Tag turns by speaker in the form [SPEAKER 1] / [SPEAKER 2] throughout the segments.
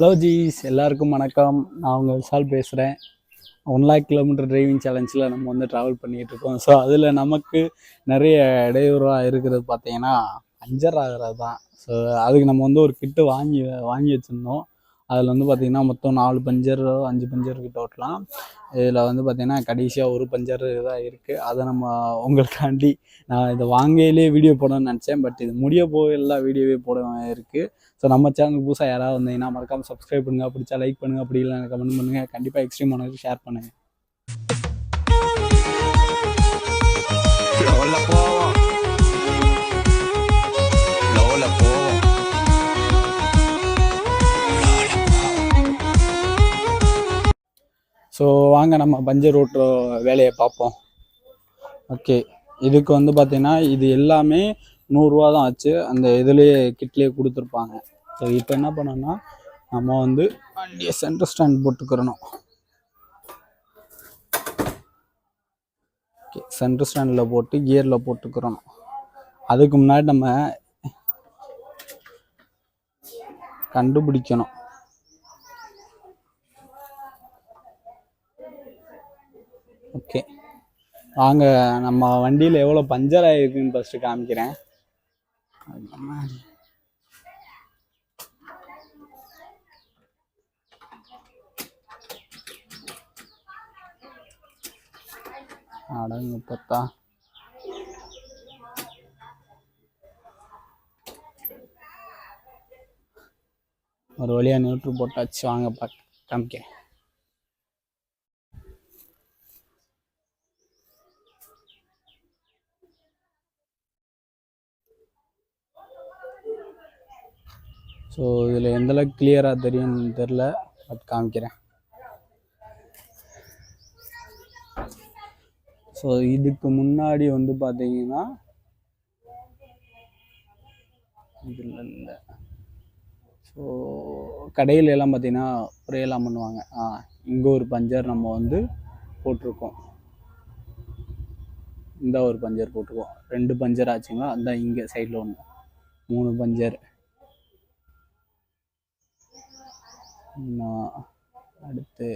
[SPEAKER 1] Hello ஜீஸ் எல்லாருக்கும் வணக்கம். நான் உங்கள் விஷால் பேசுகிறேன் ஒன் லேக் கிலோமீட்டர் டிரைவிங் சேலஞ்சில் நம்ம வந்து ட்ராவல் பண்ணிகிட்ருக்கோம் ஸோ அதில் நமக்கு நிறைய இடையூறாக இருக்கிறது பார்த்தீங்கன்னா பஞ்சர் ஆகிறது தான் ஸோ அதுக்கு நம்ம வந்து ஒரு கிட்டு வாங்கி வாங்கி வச்சுருந்தோம். அதில் வந்து பார்த்திங்கன்னா மொத்தம் நாலு பஞ்சரோ அஞ்சு பஞ்சர் கிட்ட ஓட்டலாம் இதில் வந்து பார்த்திங்கன்னா கடைசியாக ஒரு பஞ்சர் இதாக இருக்குது அதை நம்ம உங்களுக்காண்டி நான் இதை வாங்கையிலே வீடியோ போடணும்னு நினச்சேன். பட் இது முடிய போகலாம் வீடியோவே போட இருக்குது ஸோ நம்ம சேனலுக்கு புதுசாக யாராவது வந்தீங்கன்னா மறக்காமல் சப்ஸ்கிரைப் பண்ணுங்கள் பிடிச்சா லைக் பண்ணுங்கள் அப்படி இல்லை கமெண்ட் பண்ணுங்கள் கண்டிப்பாக எக்ஸ்ட்ரீம் ஆனதுக்கு ஷேர் பண்ணுங்கள் ஸோ வாங்க நம்ம பஞ்சர் ஓட்டுற வேலையை பார்ப்போம். ஓகே இதுக்கு வந்து பார்த்தீங்கன்னா இது எல்லாமே நூறுரூவா தான் ஆச்சு. அந்த இதுலேயே கிட்லேயே கொடுத்துருப்பாங்க. ஸோ இப்போ என்ன பண்ணோம்னா நம்ம வந்து வண்டியை சென்டர் ஸ்டாண்ட் போட்டுக்கிறணும். ஓகே சென்டர் ஸ்டாண்டில் போட்டு கியரில் போட்டுக்கிறணும். அதுக்கு முன்னாடி நம்ம கண்டுபிடிக்கணும் ஓகே வாங்க நம்ம வண்டியில் எவ்வளோ பஞ்சர் ஆகிருக்குன்னு ஃபஸ்ட்டு காமிக்கிறேன். அடங்கு பார்த்தா. ஒரு வழியாக நியூட்ரு போட்டாச்சு. வாங்க பார்க்க காமிக்கிறேன். ஸோ இதில் எந்தளவுக்கு கிளியராக தெரியும்னு தெரில பட் காமிக்கிறேன். ஸோ இதுக்கு முன்னாடி வந்து பார்த்தீங்கன்னா இதில் இல்லை ஸோ கடையில் எல்லாம் பார்த்தீங்கன்னா ஸ்ப்ரேலாம் பண்ணுவாங்க. ஆ இங்கே ஒரு பஞ்சர் நம்ம வந்து போட்டிருக்கோம். இந்த ஒரு பஞ்சர் போட்டிருக்கோம். ரெண்டு பஞ்சர் ஆச்சுங்களா? அந்த இங்கே சைடில் ஒன்று மூணு பஞ்சர். இன்னும் அடுத்து.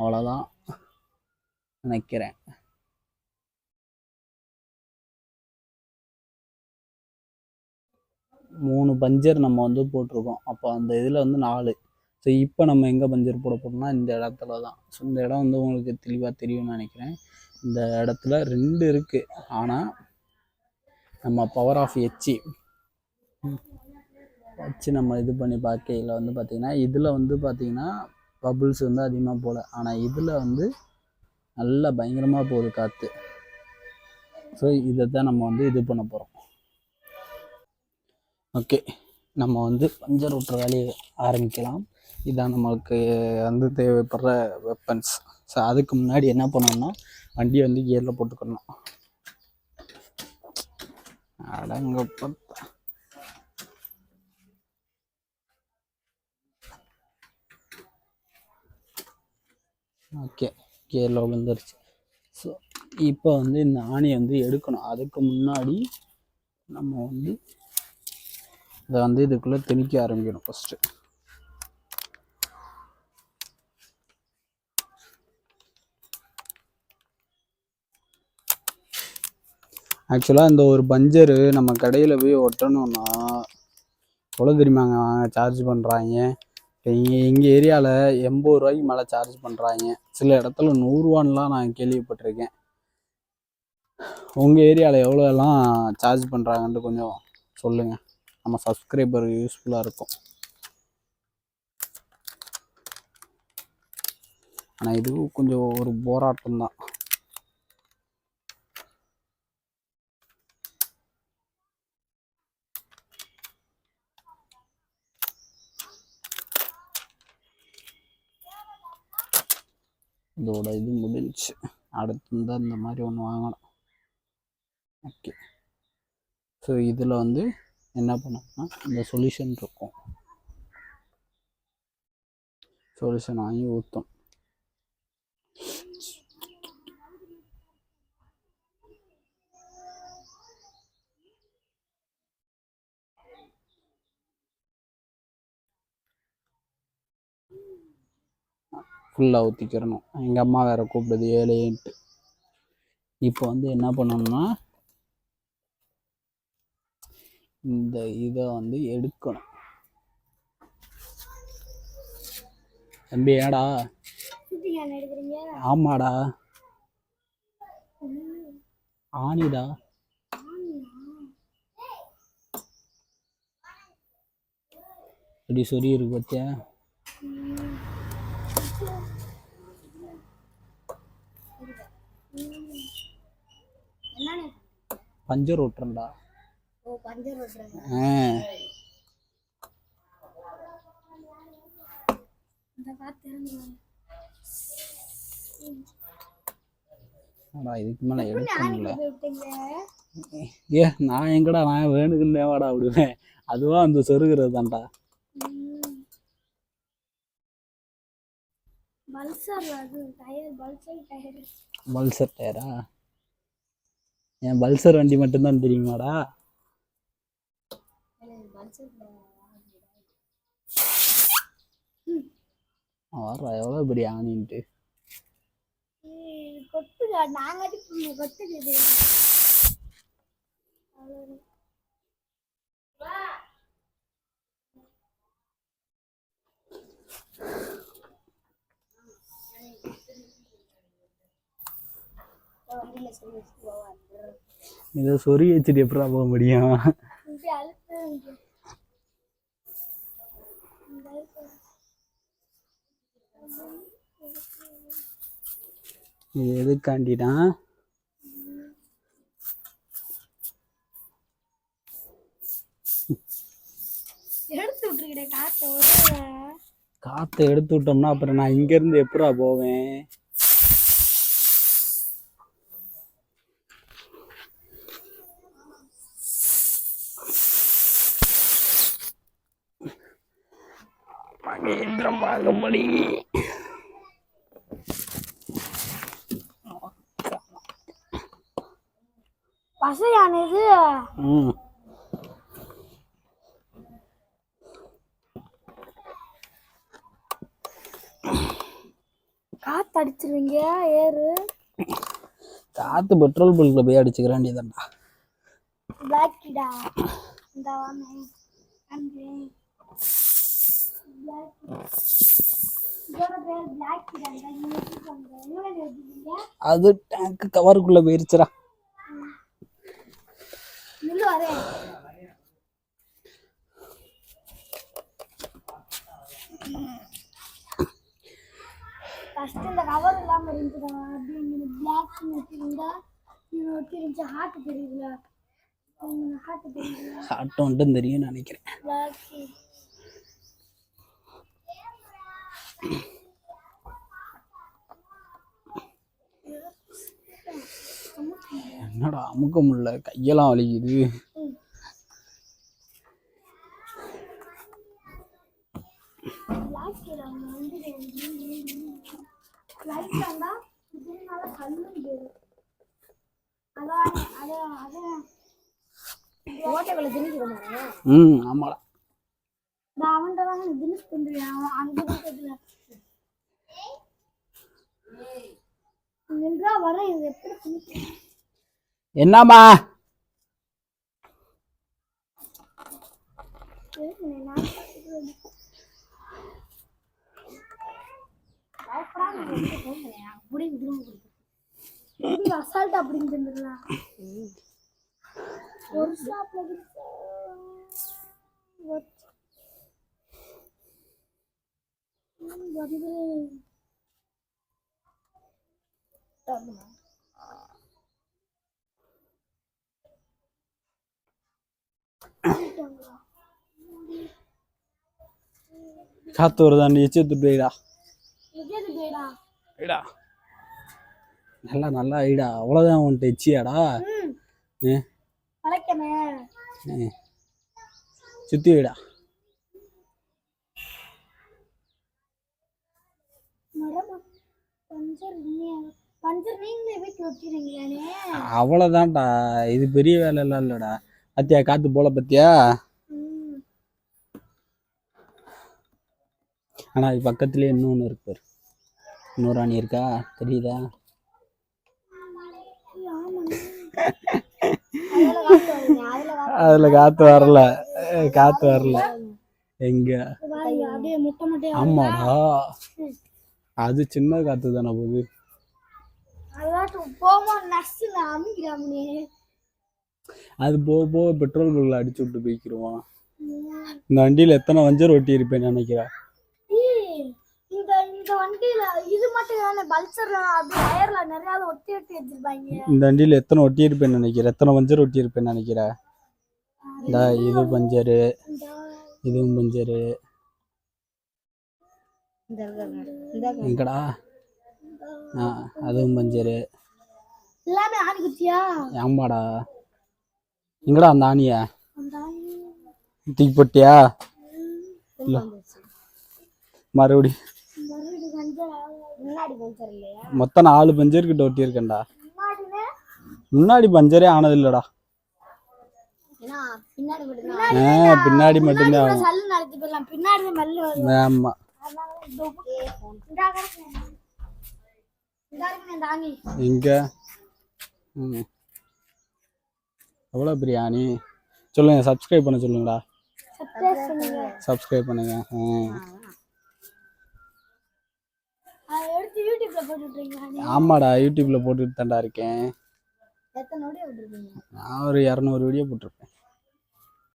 [SPEAKER 1] அவ்வளோதான். நினைக்கிறேன். மூணு பஞ்சர் நம்ம வந்து போட்டிருக்கோம். அப்போ அந்த இதில் வந்து நாலு. ஸோ இப்போ நம்ம எங்கே பஞ்சர் போட போகிறோம்னா இந்த இடத்துல தான். ஸோ இந்த இடம் வந்து உங்களுக்கு தெளிவாக தெரியும்னு நினைக்கிறேன். இந்த இடத்துல ரெண்டு இருக்குது ஆனால் நம்ம பவர் ஆஃப் எச்சி வச்சு நம்ம இது பண்ணி பார்க்கையில் வந்து பார்த்திங்கன்னா இதில் வந்து பார்த்திங்கன்னா பபுள்ஸ் வந்து அதிகமாக போகல ஆனால் இதில் வந்து நல்லா பயங்கரமாக போகுது காற்று. ஸோ இதை தான் நம்ம வந்து இது பண்ண போகிறோம் ஓகே நம்ம வந்து பஞ்சர் ஓட்டுற வேலையை ஆரம்பிக்கலாம். இதான் நம்மளுக்கு வந்து தேவைப்படுற வெப்பன்ஸ் ஸோ அதுக்கு முன்னாடி என்ன பண்ணணும்னா வண்டியை வந்து கியரில் போட்டுக்கணும். அடங்கப்பா ஓகே கியரில் விழுந்துருச்சு. ஸோ இப்போ வந்து இந்த ஆணியை வந்து எடுக்கணும். அதுக்கு முன்னாடி நம்ம வந்து இதை வந்து இதுக்குள்ளே திணிக்க ஆரம்பிக்கணும் ஃபஸ்ட்டு ஆக்சுவலாக இந்த ஒரு பஞ்சரு நம்ம கடையில் போய் ஒட்டணும்னா எவ்வளோ தெரியுமாங்க சார்ஜ் பண்ணுறாங்க இங்கே எங்கள் ஏரியாவில் எண்பது ரூபாய்க்கு மேலே சார்ஜ் பண்ணுறாங்க சில இடத்துல நூறுரூவான்லாம் நான் கேள்விப்பட்டிருக்கேன். உங்கள் ஏரியாவில் எவ்வளோ எல்லாம் சார்ஜ் பண்ணுறாங்கன்ட்டு கொஞ்சம் சொல்லுங்கள் நம்ம சப்ஸ்கிரைபர் யூஸ்ஃபுல்லாக இருக்கும். ஆனால் இதுவும் கொஞ்சம் ஒரு போராட்டம் தான் இதோட இது முடிஞ்சு அடுத்து தான் இந்த மாதிரி ஒன்று வாங்கணும். ஓகே ஸோ இதில் வந்து என்ன பண்ணோம்னா இந்த சொல்யூஷன் இருக்கும். சொல்யூஷன் வாங்கி ஊற்றும் ஃபுல்லாக ஊற்றிக்கிறணும் எங்கள் அம்மா வேறு கூப்பிடுது ஏழைன்ட்டு. இப்போ வந்து என்ன பண்ணணும்னா இந்த இதை வந்து எடுக்கணும். தம்பி ஏடா? ஆமாடா. ஆனிடா இப்படி சொறி இருக்கு
[SPEAKER 2] என்னன்னு
[SPEAKER 1] பஞ்சர் ஓட்டுறேன்டா
[SPEAKER 2] ஓ பஞ்சர் ஓட்டுறாங்க
[SPEAKER 1] ஆ
[SPEAKER 2] இந்த பார்த்து இறங்குவாங்க
[SPEAKER 1] அடா இதுக்கு மேலே
[SPEAKER 2] விட்டீங்க?
[SPEAKER 1] ஏ நான் எங்கடா நான் வேணுக்குன்னே வாடா விடுவேன். அதுவா அந்த சொருகிறது தான்டா
[SPEAKER 2] பல்சர் டயர் பல்சர் டயரா
[SPEAKER 1] என் பல்சர் வண்டி மட்டும்தான் தெரியுமாடா? வர்றா எவ்வளோ பெரிய ஆணின்ட்டு.
[SPEAKER 2] நாங்கள்
[SPEAKER 1] இதை சொறி வச்சுட்டு எப்படா போக முடியும். இது எதுக்காண்டினா
[SPEAKER 2] காற்றை
[SPEAKER 1] எடுத்து விட்டோம்னா அப்புறம் நான் இங்கேருந்து எப்படா போவேன்? மகேந்திரம் பாகமணி
[SPEAKER 2] பசையானது.
[SPEAKER 1] ம்.
[SPEAKER 2] காத்து அடிச்சிருவீங்க ஏறு.
[SPEAKER 1] காற்று பெட்ரோல் பல்கில் போய் அடிச்சுக்கிற வேண்டியதான்டா
[SPEAKER 2] பிளாக்கிடா இந்த வாங்க அங்கே இதோட பேர் பிளாக்கிடா நீங்க எப்படி பண்ற எவ்வளோ எடுத்துக்கீங்க
[SPEAKER 1] அது டேங்க் கவருக்குள்ளே
[SPEAKER 2] வரேன் ஃபஸ்ட்டு இந்த கவர் இல்லாமல் இருந்துடா அப்படி நீங்கள் பிளாக் வச்சுருந்தா வச்சிருந்துச்சு ஹார்ட் தெரியுதுல ஹார்ட் தெரியுதுல
[SPEAKER 1] ஆட்டம் மட்டும் தெரியும்னு நினைக்கிறேன்
[SPEAKER 2] பிளாக்
[SPEAKER 1] என்னடா அமுக்க முடியல கையெல்லாம் வலிக்குது. ம் ஆமாடா.
[SPEAKER 2] அவன்கிட்ட தாங்க தினிஷ் பண்ணுறேன் அவன் அங்கே பக்கத்தில் நின்றா வர இது எப்படி
[SPEAKER 1] என்னம்மா
[SPEAKER 2] அசால்ட் அப்படின்னு சொல்லிடலாம் ஒரு ஸ்டாப்ல வந்து தரணுமா? சொல்லிட்டாங்களா?
[SPEAKER 1] காற்று வருதாண்டி எச்சு எடுத்துட்டு போயிடா. ஐடா நல்லா நல்லா ஐடா. அவ்வளோதான் உன்ட்டு எச்சியாடா. சுத்தி வைடா
[SPEAKER 2] மரமா பஞ்சர் இல்லையா பஞ்சர் நீங்களே வீட்டில் வச்சுருங்களே
[SPEAKER 1] அவ்வளோதான்டா இது பெரிய வேலையெல்லாம் இல்லைடா. பத்தியா காற்று போல பத்தியா?
[SPEAKER 2] ம்.
[SPEAKER 1] ஆனால் அது பக்கத்துலேயே இன்னொன்று இருக்கு பாரு. இன்னொரு ஆணி இருக்கா? தெரியுதா? அதில் காற்று வரல. காற்று வரல. எங்க? ஆமாடா. அது சின்ன காற்று தானே போகுது. அது போக போக பெட்ரோல் பில்ல அடிச்சு விட்டு போய்க்கிருவான். இந்த வண்டியில் எத்தனை வஞ்சர் ஒட்டி இருப்பேன்னு நினைக்கிறேன்
[SPEAKER 2] இந்த வண்டியில
[SPEAKER 1] எத்தனை ஒட்டி இருப்பேன்னு நினைக்கிறேன் எத்தனை வஞ்சர் ஒட்டி இருப்பேன்னு நினைக்கிறேன் இந்த இது பஞ்சரு. இதுவும் பஞ்சரு. எங்கடா ஆ அதுவும் பஞ்சரு
[SPEAKER 2] எல்லாமே ஆணி குத்தியா
[SPEAKER 1] ஆமாடா எங்கடா அந்த ஆணிய தூக்கி போட்டியா? இல்ல மறுபடி. மொத்தம் நாலு பஞ்சர் கிட்ட ஒட்டி இருக்கேன்டா
[SPEAKER 2] முன்னாடினே?
[SPEAKER 1] முன்னாடி பஞ்சரே ஆனது இல்லடா
[SPEAKER 2] பின்னாடி
[SPEAKER 1] மட்டும்தான். ஆமா.
[SPEAKER 2] அதனால
[SPEAKER 1] எங்க எவ்வளோ பிரியாணி. சொல்லுங்க சப்ஸ்கிரைப் பண்ண சொல்லுங்கடா.
[SPEAKER 2] சப்ஸ்கிரைப் பண்ணுங்க
[SPEAKER 1] ஆமாடா யூடியூப்ல போட்டுட்டு தான்டா இருக்கேன். நான் ஒரு இரநூறு வீடியோ போட்டிருப்பேன்.